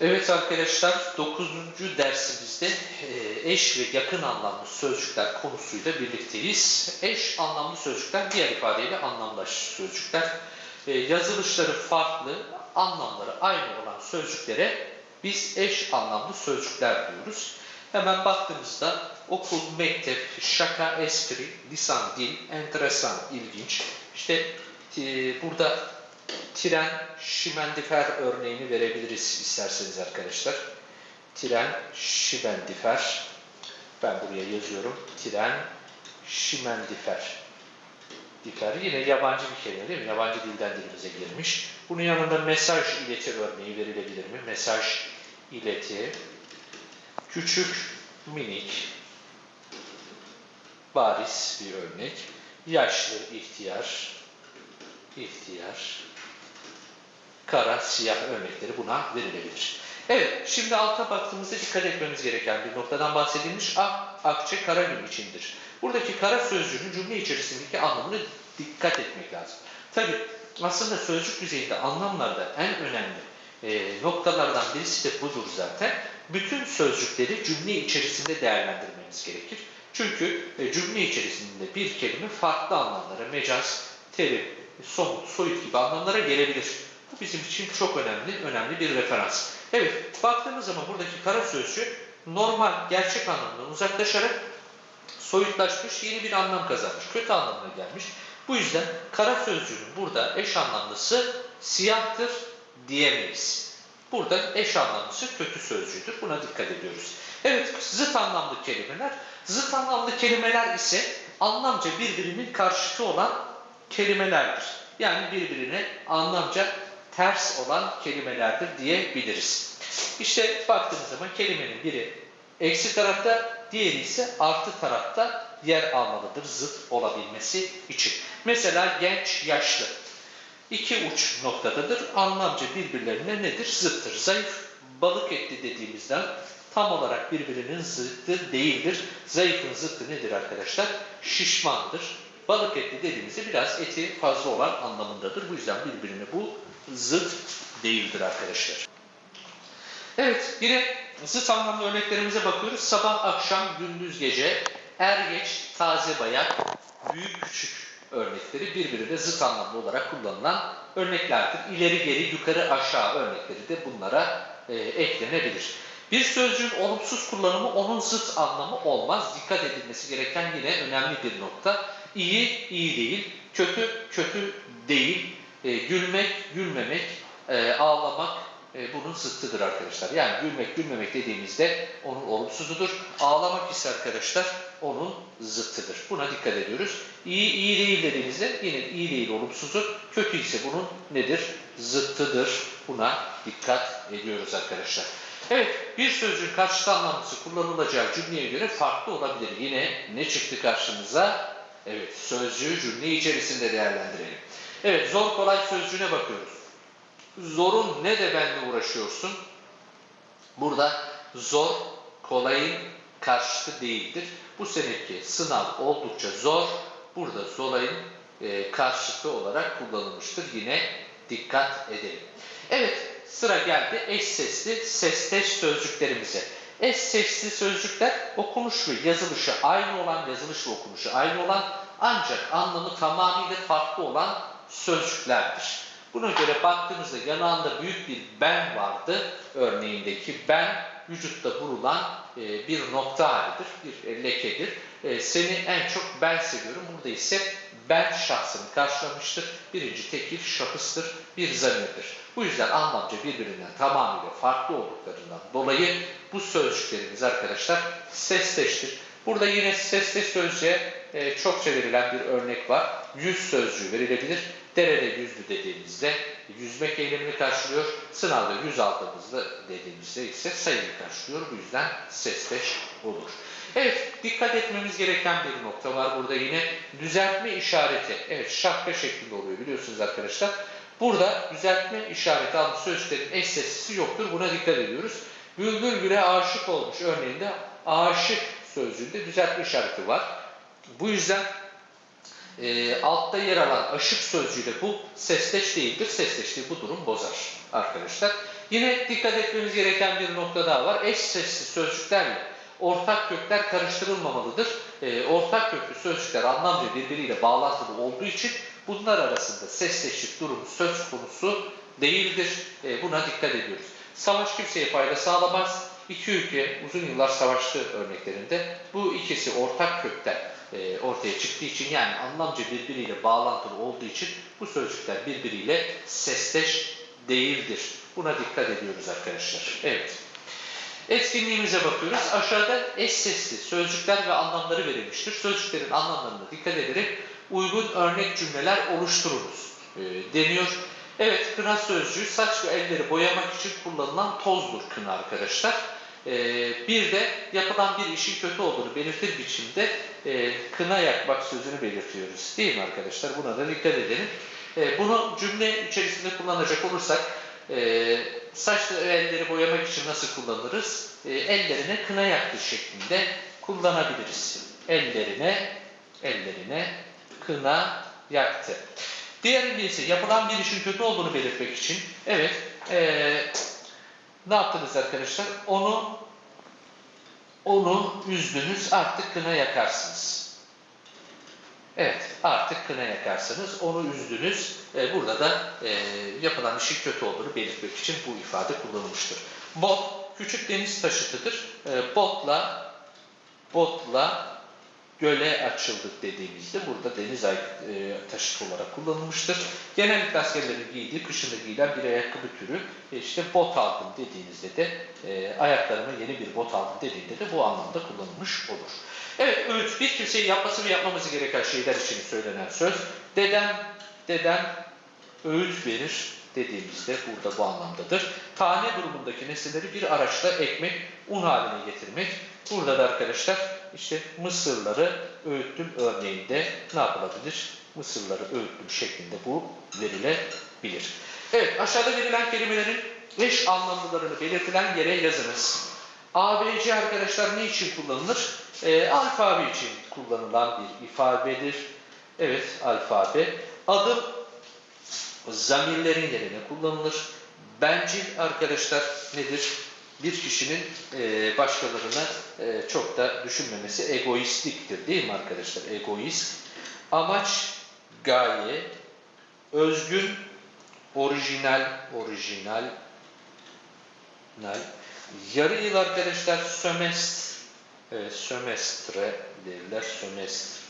Evet arkadaşlar 9. dersimizde e, eş ve yakın anlamlı sözcükler konusuyla birlikteyiz. Eş anlamlı sözcükler diğer ifadeyle anlamdaş sözcükler. E, Yazılışları farklı, anlamları aynı olan sözcüklere biz eş anlamlı sözcükler diyoruz. Hemen baktığımızda okul, mektep, şaka, espri, lisan, dil, enteresan, ilginç. İşte e, burada tren, şimendifer örneğini verebiliriz isterseniz arkadaşlar. Tren, şimendifer. Ben buraya yazıyorum. Tren, şimendifer. Difer yine yabancı bir kelime değil mi? Yabancı dilden dilimize girmiş. Bunun yanında mesaj ileti örneği verilebilir mi? Mesaj ileti. Küçük, minik, bariz bir örnek. Yaşlı, ihtiyar, ihtiyar, kara, siyah örnekleri buna verilebilir. Evet, şimdi alta baktığımızda dikkat etmemiz gereken bir noktadan bahsedilmiş. Ak, akçe, kara gün içindir. Buradaki kara sözcüğünün cümle içerisindeki anlamını dikkat etmek lazım. Tabi aslında sözcük düzeyinde anlamlarda en önemli e, noktalardan birisi de budur zaten. Bütün sözcükleri cümle içerisinde değerlendirmeniz gerekir. Çünkü e, cümle içerisinde bir kelime farklı anlamlara, mecaz, terim, somut, soyut gibi anlamlara gelebilir. Bu bizim için çok önemli, önemli bir referans. Evet, baktığımız zaman buradaki kara sözcüğü normal, gerçek anlamdan uzaklaşarak soyutlaşmış, yeni bir anlam kazanmış, kötü anlamına gelmiş. Bu yüzden kara sözcüğünün burada eş anlamlısı siyahtır diyemeyiz. Burada eş anlamlısı kötü sözcüğüdür. Buna dikkat ediyoruz. Evet, zıt anlamlı kelimeler. Zıt anlamlı kelimeler ise anlamca birbirinin karşıtı olan kelimelerdir. Yani birbirine anlamca ters olan kelimelerdir diyebiliriz. İşte baktığımız zaman kelimenin biri eksi tarafta, diğeri ise artı tarafta yer almalıdır zıt olabilmesi için. Mesela genç, yaşlı. İki uç noktadadır. Anlamca birbirlerine nedir? Zıttır. Zayıf, balık etli dediğimizden tam olarak birbirinin zıttı değildir. Zayıfın zıttı nedir arkadaşlar? Şişmandır. Balık etli dediğimizde biraz eti fazla olan anlamındadır. Bu yüzden birbirine bu zıt değildir arkadaşlar. Evet, yine zıt anlamlı örneklerimize bakıyoruz. Sabah, akşam, gündüz, gece, er geç, taze bayak, büyük küçük örnekleri birbirine zıt anlamlı olarak kullanılan örneklerdir. İleri geri, yukarı aşağı örnekleri de bunlara e, eklenebilir. Bir sözcüğün olumsuz kullanımı onun zıt anlamı olmaz. Dikkat edilmesi gereken yine önemli bir nokta. İyi, iyi değil. Kötü, kötü değil. E, gülmek, gülmemek, e, ağlamak e, bunun zıttıdır arkadaşlar. Yani gülmek, gülmemek dediğimizde onun olumsuzudur. Ağlamak ise arkadaşlar onun zıttıdır. Buna dikkat ediyoruz. İyi, iyi değil dediğimizde yine iyi değil olumsuzu. Kötü ise bunun nedir? Zıttıdır. Buna dikkat ediyoruz arkadaşlar. Evet, bir sözcüğün karşıt anlamlısı kullanılacağı cümleye göre farklı olabilir. Yine ne çıktı karşımıza? Evet, sözcüğü cümle içerisinde değerlendirelim. Evet, zor kolay sözcüğüne bakıyoruz. Zorun ne de benle uğraşıyorsun? Burada zor, kolayın karşıtı değildir. Bu seneki sınav oldukça zor. Burada zolayın e, karşıtı olarak kullanılmıştır. Yine dikkat edelim. Evet, sıra geldi eş sesli, sesteş sözcüklerimize. Eş sesli sözcükler okunuş ve yazılışı aynı olan, yazılış ve okunuşu aynı olan ancak anlamı tamamıyla farklı olan sözcüklerdir. Buna göre baktığımızda yanağında büyük bir ben vardı. Örneğindeki ben vücutta bulunan e, bir nokta halidir, bir lekedir. E, seni en çok ben seviyorum. Burada ise ben şahsını karşılamıştır. Birinci tekil şahıstır, bir zamirdir. Bu yüzden anlamca birbirinden tamamıyla farklı olduklarından dolayı bu sözcüklerimiz arkadaşlar sesleştir. Burada yine sesli sözcüğe e, çokça verilen bir örnek var. Yüz sözcüğü verilebilir. Derede yüzdü dediğimizde yüzmek eylemini karşılıyor. Sınavda yüz aldığımızda dediğimizde ise sayıyı karşılıyor. Bu yüzden sesleş olur. Evet, dikkat etmemiz gereken bir nokta var burada yine. Düzeltme işareti. Evet, şapka şeklinde oluyor biliyorsunuz arkadaşlar. Burada düzeltme işareti adlı sözcüklerin eş seslisi yoktur. Buna dikkat ediyoruz. Bülbül güle aşık olmuş örneğinde aşık sözcüğünde düzeltme işareti var. Bu yüzden e, altta yer alan aşık sözcüğüyle bu sesleş değildir. Sesleştiği bu durum bozar arkadaşlar. Yine dikkat etmemiz gereken bir nokta daha var. Eş sesli sözcüklerle ortak kökler karıştırılmamalıdır. Ee, ortak köklü sözcükler anlamca birbiriyle bağlantılı olduğu için bunlar arasında sesleşik durumu söz konusu değildir. Ee, buna dikkat ediyoruz. Savaş kimseye fayda sağlamaz. İki ülke uzun yıllar savaştı örneklerinde. Bu ikisi ortak kökten e, ortaya çıktığı için yani anlamca birbiriyle bağlantılı olduğu için bu sözcükler birbiriyle sesleş değildir. Buna dikkat ediyoruz arkadaşlar. Evet. Etkinliğimize bakıyoruz. Aşağıda eş sesli sözcükler ve anlamları verilmiştir. Sözcüklerin anlamlarına dikkat ederek uygun örnek cümleler oluşturunuz e, deniyor. Evet, kına sözcüğü saç ve elleri boyamak için kullanılan tozdur kına arkadaşlar. E, bir de yapılan bir işin kötü olduğunu belirtir biçimde e, kına yakmak sözünü belirtiyoruz. Değil mi arkadaşlar? Buna da dikkat edelim. E, bunu cümle içerisinde kullanacak olursak e, saçlı elleri boyamak için nasıl kullanırız? Ellerine kına yaktı şeklinde kullanabiliriz. Ellerine, ellerine kına yaktı. Diğerinde ise yapılan bir işin kötü olduğunu belirtmek için evet e, ne yaptınız arkadaşlar? Onu onu üzdünüz artık kına yakarsınız. Evet, artık kına yakarsanız onu üzdünüz. Ee, burada da e, yapılan işin kötü olduğunu belirtmek için bu ifade kullanılmıştır. Bot, küçük deniz taşıtıdır. Ee, botla, botla göle açıldık dediğimizde burada deniz ay- e, taşıtı olarak kullanılmıştır. Genellikle askerlerin giydiği, kışında giyilen bir ayakkabı türü. E, işte bot aldım dediğinizde de, e, ayaklarıma yeni bir bot aldım dediğinde de bu anlamda kullanılmış olur. Evet, öğüt bir kimseyi yapması ve yapmaması gereken şeyler için söylenen söz. Dedem, dedem öğüt verir dediğimizde burada bu anlamdadır. Tane durumundaki nesneleri bir araçla ekmek, un haline getirmek. Burada da arkadaşlar işte mısırları öğüttüm örneğinde ne yapılabilir? Mısırları öğüttüm şeklinde bu verilebilir. Evet aşağıda verilen kelimelerin eş anlamlılarını belirtilen yere yazınız. ABC arkadaşlar ne için kullanılır? E, alfabe için kullanılan bir ifadedir. Evet alfabe. Adım zamirlerin yerine kullanılır. Bencil arkadaşlar nedir? Bir kişinin e, başkalarına e, çok da düşünmemesi egoistliktir değil mi arkadaşlar? Egoist. Amaç, gaye, özgün, orijinal, orijinal, nal. Yarı yıl arkadaşlar sömestr, e, sömestre derler, sömestr.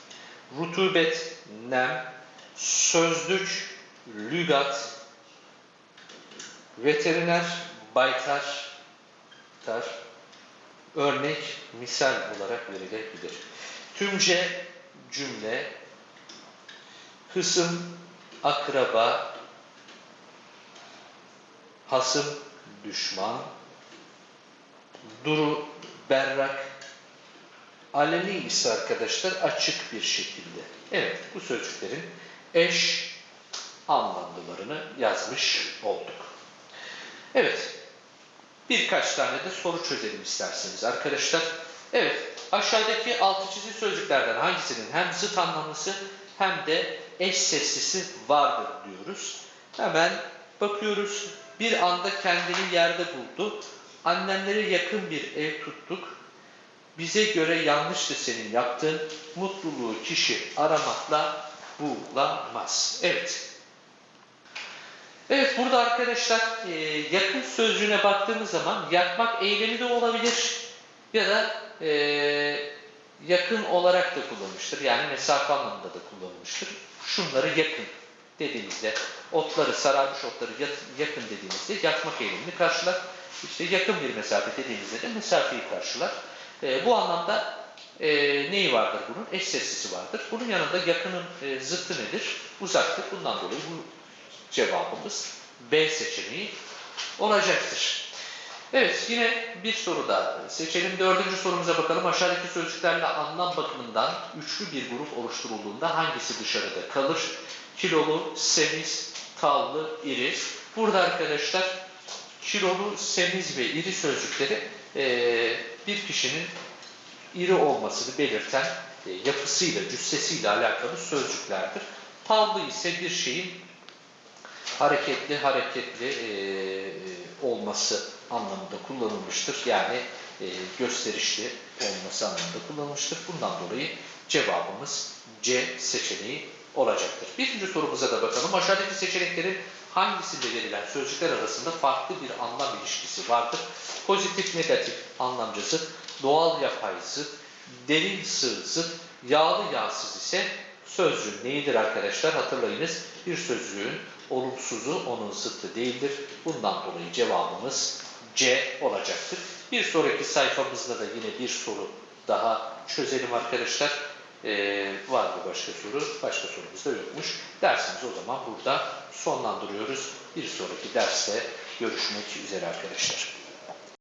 Rutubet, nem, sözlük, lügat, veteriner, baytar, tar, örnek, misal olarak verilebilir. Tümce, cümle, hısım, akraba, hasım, düşman, duru, berrak, aleni ise arkadaşlar açık bir şekilde. Evet, bu sözcüklerin eş anlamlılarını yazmış olduk. Evet, birkaç tane de soru çözelim isterseniz arkadaşlar. Evet, aşağıdaki altı çizili sözcüklerden hangisinin hem zıt anlamlısı hem de eş seslisi vardır diyoruz. Hemen bakıyoruz. Bir anda kendini yerde buldu. Annemlere yakın bir ev tuttuk. Bize göre yanlıştı senin yaptığın. Mutluluğu kişi aramakla bulamaz. Evet. Evet burada arkadaşlar e, yakın sözcüğüne baktığımız zaman yakmak eylemi de olabilir ya da e, yakın olarak da kullanılmıştır. Yani mesafe anlamında da kullanılmıştır. Şunları yakın dediğimizde otları sararmış otları yak- yakın dediğimizde yakmak eylemini karşılar. İşte yakın bir mesafe dediğimizde de mesafeyi karşılar. E, bu anlamda e, neyi vardır bunun? Eş seslisi vardır. Bunun yanında yakının e, zıttı nedir? Uzaklık. Bundan dolayı bu cevabımız B seçeneği olacaktır. Evet yine bir soru daha seçelim. Dördüncü sorumuza bakalım. Aşağıdaki sözcüklerle anlam bakımından üçlü bir grup oluşturulduğunda hangisi dışarıda kalır? Kilolu, semiz, tallı, iri. Burada arkadaşlar kilolu, semiz ve iri sözcükleri eee, bir kişinin iri olmasını belirten e, yapısıyla, cüssesiyle alakalı sözcüklerdir. Tallı ise bir şeyin hareketli hareketli e, olması anlamında kullanılmıştır. Yani e, gösterişli olması anlamında kullanılmıştır. Bundan dolayı cevabımız C seçeneği olacaktır. Birinci sorumuza da bakalım. Aşağıdaki seçeneklerin hangisinde verilen sözcükler arasında farklı bir anlam ilişkisi vardır? Pozitif negatif anlamcası, doğal yapay zıt, derin sığ yağlı yağsız ise sözcüğün neyidir arkadaşlar? Hatırlayınız bir sözcüğün olumsuzu onun zıttı değildir. Bundan dolayı cevabımız C olacaktır. Bir sonraki sayfamızda da yine bir soru daha çözelim arkadaşlar. Ee, var mı başka soru? Başka sorumuz da yokmuş. Dersimizi o zaman burada sonlandırıyoruz. Bir sonraki derste görüşmek üzere arkadaşlar.